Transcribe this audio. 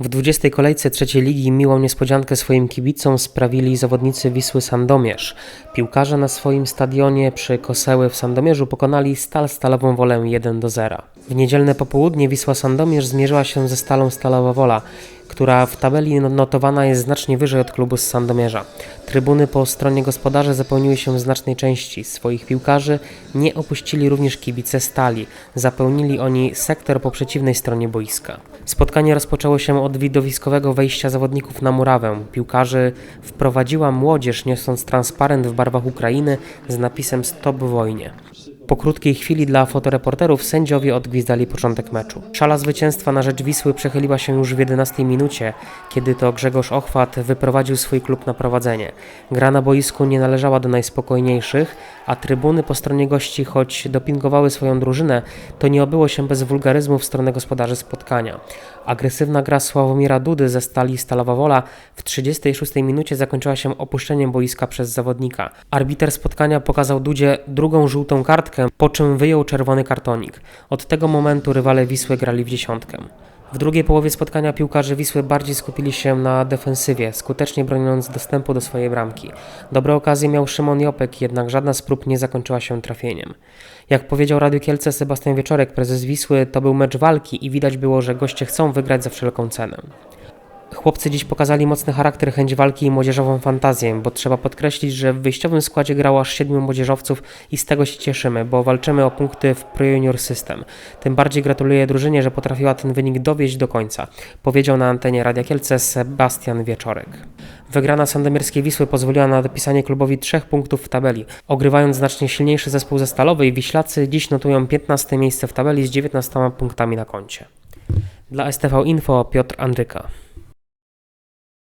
W 20. kolejce trzeciej ligi miłą niespodziankę swoim kibicom sprawili zawodnicy Wisły Sandomierz. Piłkarze na swoim stadionie przy Koseły w Sandomierzu pokonali Stal Stalową Wolę 1 do 0. W niedzielne popołudnie Wisła Sandomierz zmierzyła się ze Stalą Stalowa Wola, która w tabeli notowana jest znacznie wyżej od klubu z Sandomierza. Trybuny po stronie gospodarzy zapełniły się w znacznej części. Swoich piłkarzy nie opuścili również kibice Stali. Zapełnili oni sektor po przeciwnej stronie boiska. Spotkanie rozpoczęło się od widowiskowego wejścia zawodników na murawę. Piłkarzy wprowadziła młodzież, niosąc transparent w barwach Ukrainy z napisem Stop wojnie. Po krótkiej chwili dla fotoreporterów sędziowie odgwizdali początek meczu. Szala zwycięstwa na rzecz Wisły przechyliła się już w 11 minucie, kiedy to Grzegorz Ochwat wyprowadził swój klub na prowadzenie. Gra na boisku nie należała do najspokojniejszych, a trybuny po stronie gości, choć dopingowały swoją drużynę, to nie obyło się bez wulgaryzmu w stronę gospodarzy spotkania. Agresywna gra Sławomira Dudy ze stali Stalowa Wola w 36 minucie zakończyła się opuszczeniem boiska przez zawodnika. Arbiter spotkania pokazał Dudzie drugą żółtą kartkę, po czym wyjął czerwony kartonik. Od tego momentu rywale Wisły grali w dziesiątkę. W drugiej połowie spotkania piłkarze Wisły bardziej skupili się na defensywie, skutecznie broniąc dostępu do swojej bramki. Dobre okazje miał Szymon Jopek, jednak żadna z prób nie zakończyła się trafieniem. Jak powiedział Radiu Kielce Sebastian Wieczorek, prezes Wisły, to był mecz walki i widać było, że goście chcą wygrać za wszelką cenę. Chłopcy dziś pokazali mocny charakter, chęć walki i młodzieżową fantazję, bo trzeba podkreślić, że w wyjściowym składzie grało aż siedmiu młodzieżowców i z tego się cieszymy, bo walczymy o punkty w Pro Junior System. Tym bardziej gratuluję drużynie, że potrafiła ten wynik dowieść do końca, powiedział na antenie Radia Kielce Sebastian Wieczorek. Wygrana Sandomierskiej Wisły pozwoliła na dopisanie klubowi trzech punktów w tabeli. Ogrywając znacznie silniejszy zespół ze Stalowej, Wiślacy dziś notują 15 miejsce w tabeli z 19 punktami na koncie. Dla STV Info Piotr Andryka.